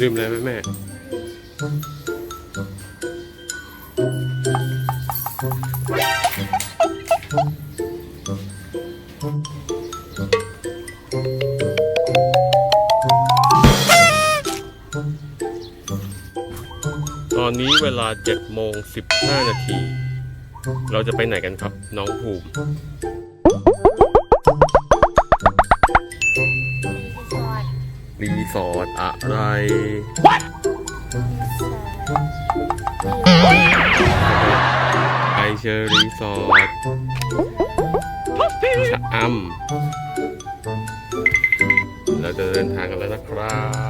ลืมเลยไหมแม่ ตอนนี้เวลา7โมง15 นาที เราจะไปไหนกันครับ น้องภูมิ รีสอร์ทรีสอร์ทอะไรไอเชอร์รีสอร์ทชะอำเราจะเดินทางกันแล้วนะครับ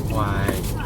บ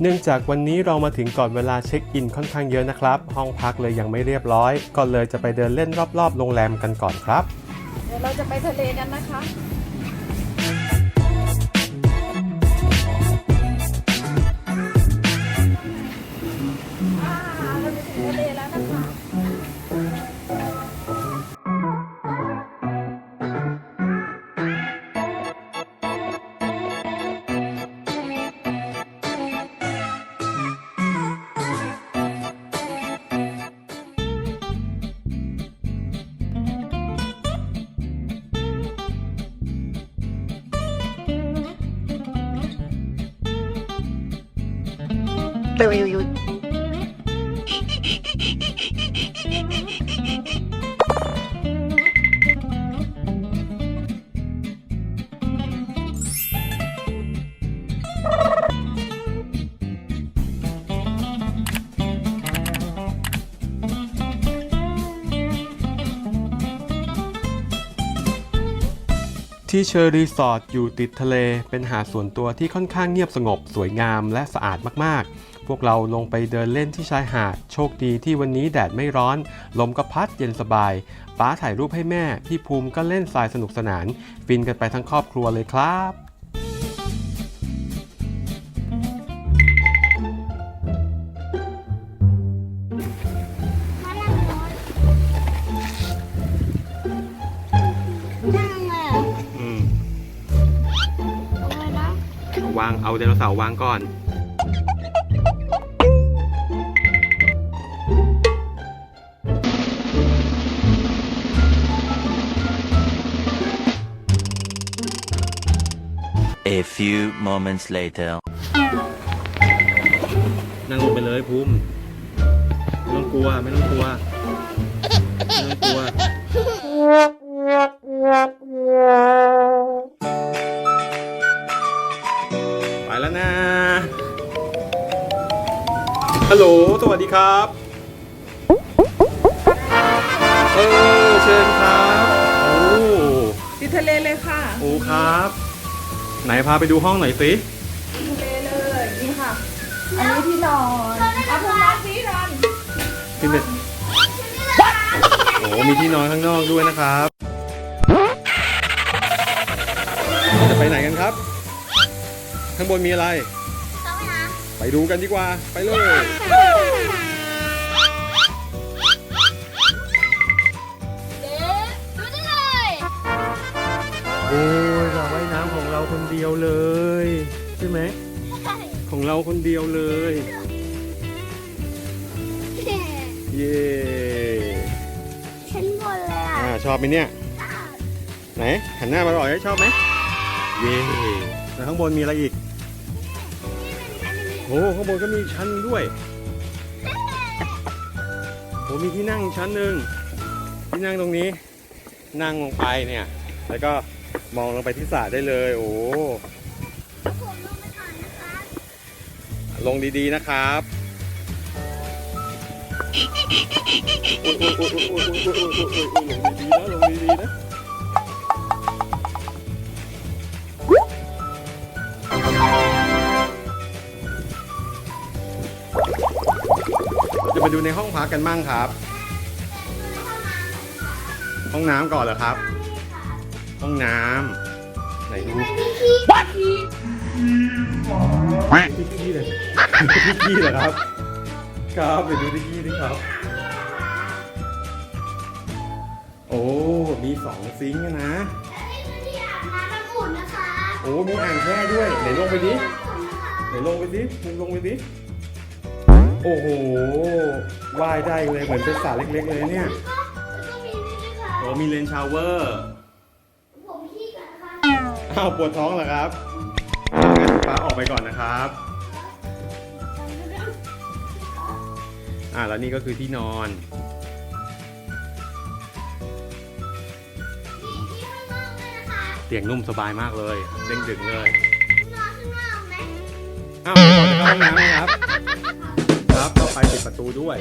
เนื่องจากวันนี้เรามาถึงก่อนเวลาเช็คอินค่อนข้างเยอะนะครับ ห้องพักเลยยังไม่เรียบร้อย ก็เลยจะไปเดินเล่นรอบๆ โรงแรมกันก่อนครับ เดี๋ยวเราจะไปทะเลกันนะคะ ที่เชอร์รีสอร์ทอยู่ติดทะเลเป็นหาดส่วนตัวที่ค่อนข้างเงียบสงบสวยงามและสะอาดมากๆ พวกเราลงไปเดินเล่นที่ชายหาด โชคดีที่วันนี้แดดไม่ร้อน ลมก็พัดเย็นสบาย ป้าถ่ายรูปให้แม่ พี่ภูมิก็เล่นทรายสนุกสนาน ฟินกันไปทั้งครอบครัวเลยครับมานั่งรถนั่งเลยเหรออืมเอาไว้นะวางเอาไดโนเสาร์วางก่อน A few moments later. นั่งลงไปเลยภูมิไม่ต้องกลัวไม่ต้องกลัวไม่ต้องกลัวไปแล้วนะฮัลโหลสวัสดีครับเออเชิญครับโอ้ ติดทะเลเลยค่ะ โอ้ครับ ไหนพาไปดูห้องหน่อยสิทะเลเลยนี่ค่ะ อันนี้ที่นอนเอาพวกนอนสินอนขึ้นไปโอ้มีที่นอนข้างนอกด้วยนะครับจะไปไหนกันครับ ข้างบนมีอะไรเข้าไปนะไปดูกันดีกว่า ไปเลย อ้ยเราว่ายน้ำของเราคนเดียวเลย ใช่ไหม ของเราคนเดียวเลย เย่ฉันบนเลยอะอ่าชอบไหมเนี่ย ไหนหันหน้ามาหน่อยชอบไหมเย่แล้วข้างบนมีอะไรอีกโอ้ข้างบนก็มีชั้นด้วยโอ้มีที่นั่งชั้นหนึ่งที่นั่งตรงนี้นั่งลงไปเนี่ย แล้วก็ มองลงไปที่สระได้เลย โอ้ผมลงไปก่อนนะคะลงดีๆนะครับโอ้ยโอ้ยโอ้ยโอ้ยโอ้ยโอ้ยโอ้ยโอ้ยโอ้ยลงดีๆนะลงดีๆนะจะไปดูในห้องพักกันมั่งครับ ห้องน้ำก่อนเหรอครับ ห้องน้ำไหนดูพี่ขี้เลยพี่ขี้เหรอครับ ครับไปดูพี่ขี้ดิครับ โอ้ มีสองซิงค์นะที่อาบน้ำน้ำอุ่นนะคะโอ้ มีอ่างแช่ด้วย ไหนลงไปดิ ไหนลงไปดิมึงลงไปดิ โอ้โห ว่ายได้เลย เหมือนเป็นสระเล็กๆเลยเนี่ยแล้วก็มีนี่ด้วยค่ะโอ้มีเลนชาวเวอร์ อ้าวปวดท้องเหรอครับงั้นป้าออกไปก่อนนะครับ อ่าแล้วนี่ก็คือที่นอน มีที่ข้างนอกด้วยนะคะเตียงนุ่มสบายมากเลยเด้งดึงเลย นอนข้างนอกไหมอ้าวเราจะเข้าห้องน้ำไหมครับ ครับเข้าไปปิดประตูด้วย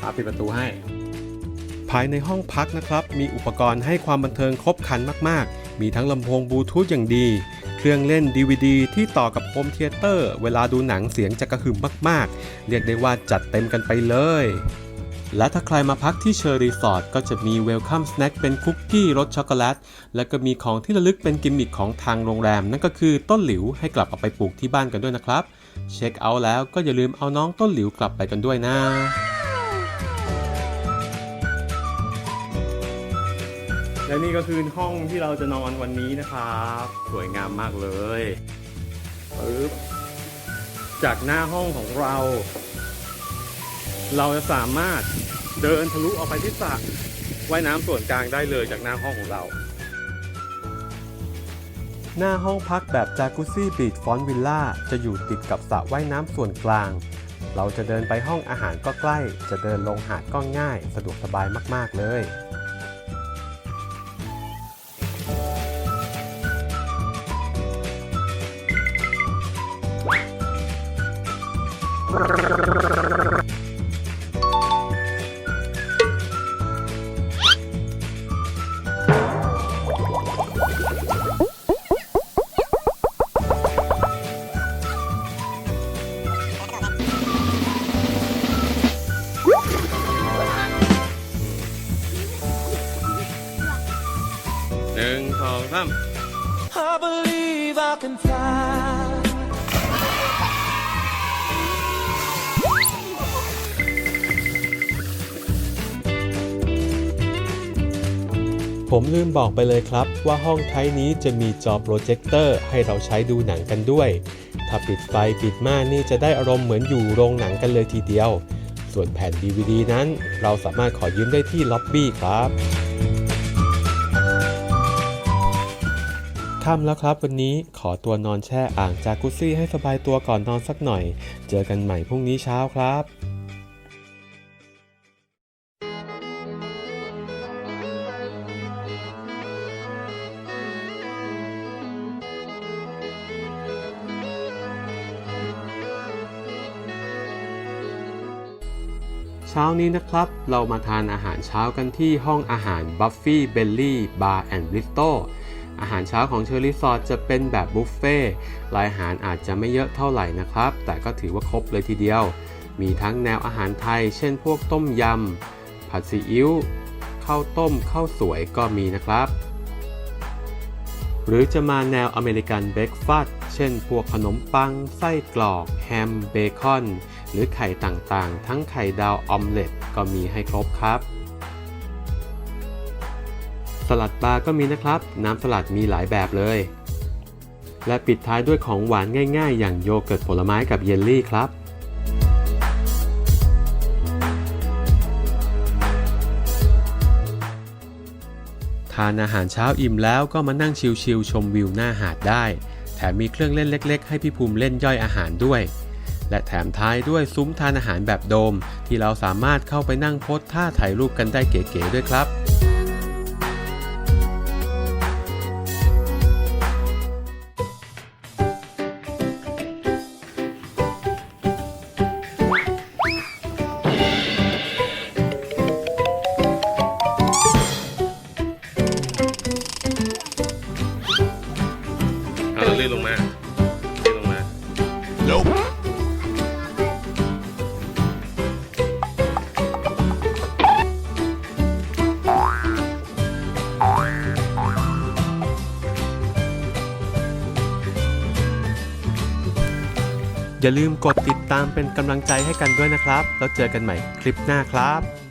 ป้าปิดประตูให้ ภายในห้องพักนะครับ มีอุปกรณ์ให้ความบันเทิงครบครันมากๆ มีทั้งลำโพงบลูทูธอย่างดี เครื่องเล่น DVD ที่ต่อกับโฮมเทเตอร์เวลาดูหนังเสียงจะกระหึ่มมากๆ เรียกได้ว่าจัดเต็มกันไปเลย และถ้าใครมาพักที่เชอร์รีสอร์ทก็จะมีเวลคัมสแน็คเป็นคุกกี้รสช็อกโกแลต และก็มีของที่ระลึกเป็นกิมมิคของทางโรงแรม นั่นก็คือต้นหลิวให้กลับเอาไปปลูกที่บ้านกันด้วยนะครับ เช็คเอาท์แล้วก็อย่าลืมเอาน้องต้นหลิวกลับไปกันด้วยนะ และนี่ก็คือห้องที่เราจะนอนวันนี้นะครับ สวยงามมากเลยปึ๊บจากหน้าห้องของเรา เราจะสามารถเดินทะลุออกไปที่สระว่ายน้ำส่วนกลางได้เลยจากหน้าห้องของเรา หน้าห้องพักแบบจากุซี่บีชฟอนวิลล่าจะอยู่ติดกับสระว่ายน้ำส่วนกลาง เราจะเดินไปห้องอาหารก็ใกล้ จะเดินลงหาดก็ง่าย สะดวกสบายมาก ๆ เลย หนึ่งสองสาม I believe I can fly ผมลืมบอกไปเลยครับว่าห้องไทยนี้จะมีจอโปรเจคเตอร์ให้เราใช้ดูหนังกันด้วย ถ้าปิดไฟปิดม่านนี่จะได้อารมณ์เหมือนอยู่โรงหนังกันเลยทีเดียว ส่วนแผ่น DVD นั้น เราสามารถขอยืมได้ที่ล็อบบี้ครับค่ำแล้วครับวันนี้ขอตัวนอนแช่อ่างจากุซซี่ให้สบายตัวก่อนนอนสักหน่อย เจอกันใหม่พรุ่งนี้เช้าครับ ช้านี้นะครับ เรามาทานอาหารเช้ากันที่ห้องอาหาร Buffy Belly Bar and Bistro อาหารเช้าของเชอร์รีสอร์ทจะเป็นแบบบุฟเฟ่รายอาหารอาจจะไม่เยอะเท่าไหร่นะครับ แต่ก็ถือว่าครบเลยทีเดียว มีทั้งแนวอาหารไทย เช่นพวกต้มยำ ผัดซีอิ๊ว ข้าวต้ม ข้าวสวยก็มีนะครับ หรือจะมาแนวอเมริกันเบรกฟาสต์เช่นพวกขนมปัง ไส้กรอก แฮม เบคอน หรือไข่ต่างๆ ทั้งไข่ดาวออมเล็ตก็มีให้ครบครับ สลัดบาร์ก็มีนะครับ น้ำสลัดมีหลายแบบเลย และปิดท้ายด้วยของหวานง่าย ๆ อย่างโยเกิร์ตผลไม้กับเยลลี่ครับทานอาหารเช้าอิ่มแล้วก็มานั่งชิลๆชมวิวหน้าหาดได้ แถมมีเครื่องเล่นเล็ก ๆ ให้พี่ภูมิเล่นย่อยอาหารด้วย และแถมท้ายด้วยซุ้มทานอาหารแบบโดม ที่เราสามารถเข้าไปนั่งโพสท่าถ่ายรูปกันได้เก๋ๆด้วยครับลื่นลงมา อย่าลืมกดติดตามเป็นกำลังใจให้กันด้วยนะครับ แล้วเจอกันใหม่คลิปหน้าครับ